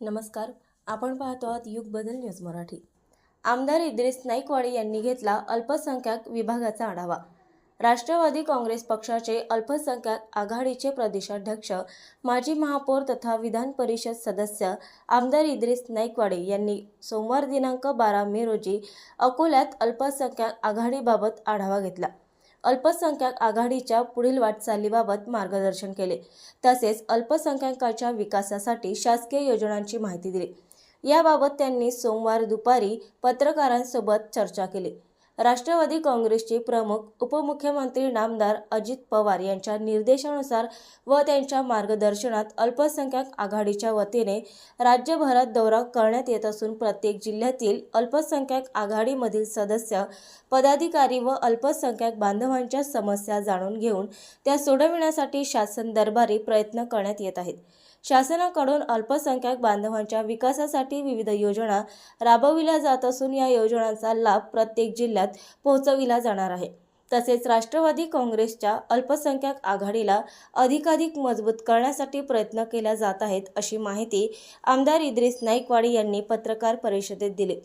नमस्कार. आपण पाहतो आहात युग बदल न्यूज मराठी. आमदार इद्रिस नाईकवाडी यांनी घेतला अल्पसंख्याक विभागाचा आढावा. राष्ट्रवादी काँग्रेस पक्षाचे अल्पसंख्याक आघाडीचे प्रदेशाध्यक्ष माजी महापौर तथा विधान परिषद सदस्य आमदार इद्रिस नाईकवाडे यांनी सोमवार दिनांक बारा मे रोजी अकोल्यात अल्पसंख्याक आघाडीबाबत आढावा घेतला. अल्पसंख्याक आघाडीच्या पुढील वाटचालीबाबत मार्गदर्शन केले. तसेच अल्पसंख्याकांच्या विकासासाठी शासकीय योजनांची माहिती दिली. याबाबत त्यांनी सोमवार दुपारी पत्रकारांसोबत चर्चा केली. राष्ट्रवादी काँग्रेसचे प्रमुख उपमुख्यमंत्री नामदार अजित पवार यांच्या निर्देशानुसार व त्यांच्या मार्गदर्शनात अल्पसंख्याक आघाडीच्या वतीने राज्यभरात दौरा करण्यात येत असून प्रत्येक जिल्ह्यातील अल्पसंख्याक आघाडीमधील सदस्य पदाधिकारी व अल्पसंख्याक बांधवांच्या समस्या जाणून घेऊन त्या सोडविण्यासाठी शासन दरबारी प्रयत्न करण्यात येत आहेत. शासनाकडून अल्पसंख्याक बांधवांच्या विकासासाठी विविध योजना राबविल्या जात असून या योजनांचा लाभ प्रत्येक जिल्ह्यात पोहोचविला जाणार आहे. तसेच राष्ट्रवादी काँग्रेसच्या अल्पसंख्याक आघाडीला अधिकाधिक मजबूत करण्यासाठी प्रयत्न केल्या जात आहेत अशी माहिती आमदार इद्रिस नाईकवाडी यांनी पत्रकार परिषदेत दिली.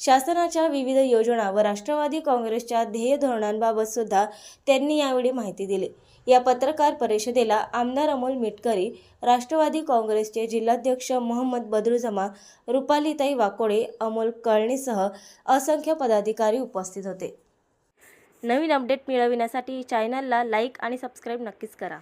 शासनाच्या विविध योजना व राष्ट्रवादी काँग्रेसच्या ध्येय धोरणांबाबत सुद्धा त्यांनी यावेळी माहिती दिली. या पत्रकार परिषदेला आमदार अमोल मिटकरी राष्ट्रवादी काँग्रेसचे जिल्हाध्यक्ष मोहम्मद बदरुजमा रुपालीताई वाकोडे अमोल कळणीसह असंख्य पदाधिकारी उपस्थित होते. नवीन अपडेट मिळविण्यासाठी चॅनलला लाईक आणि सबस्क्राईब नक्कीच करा.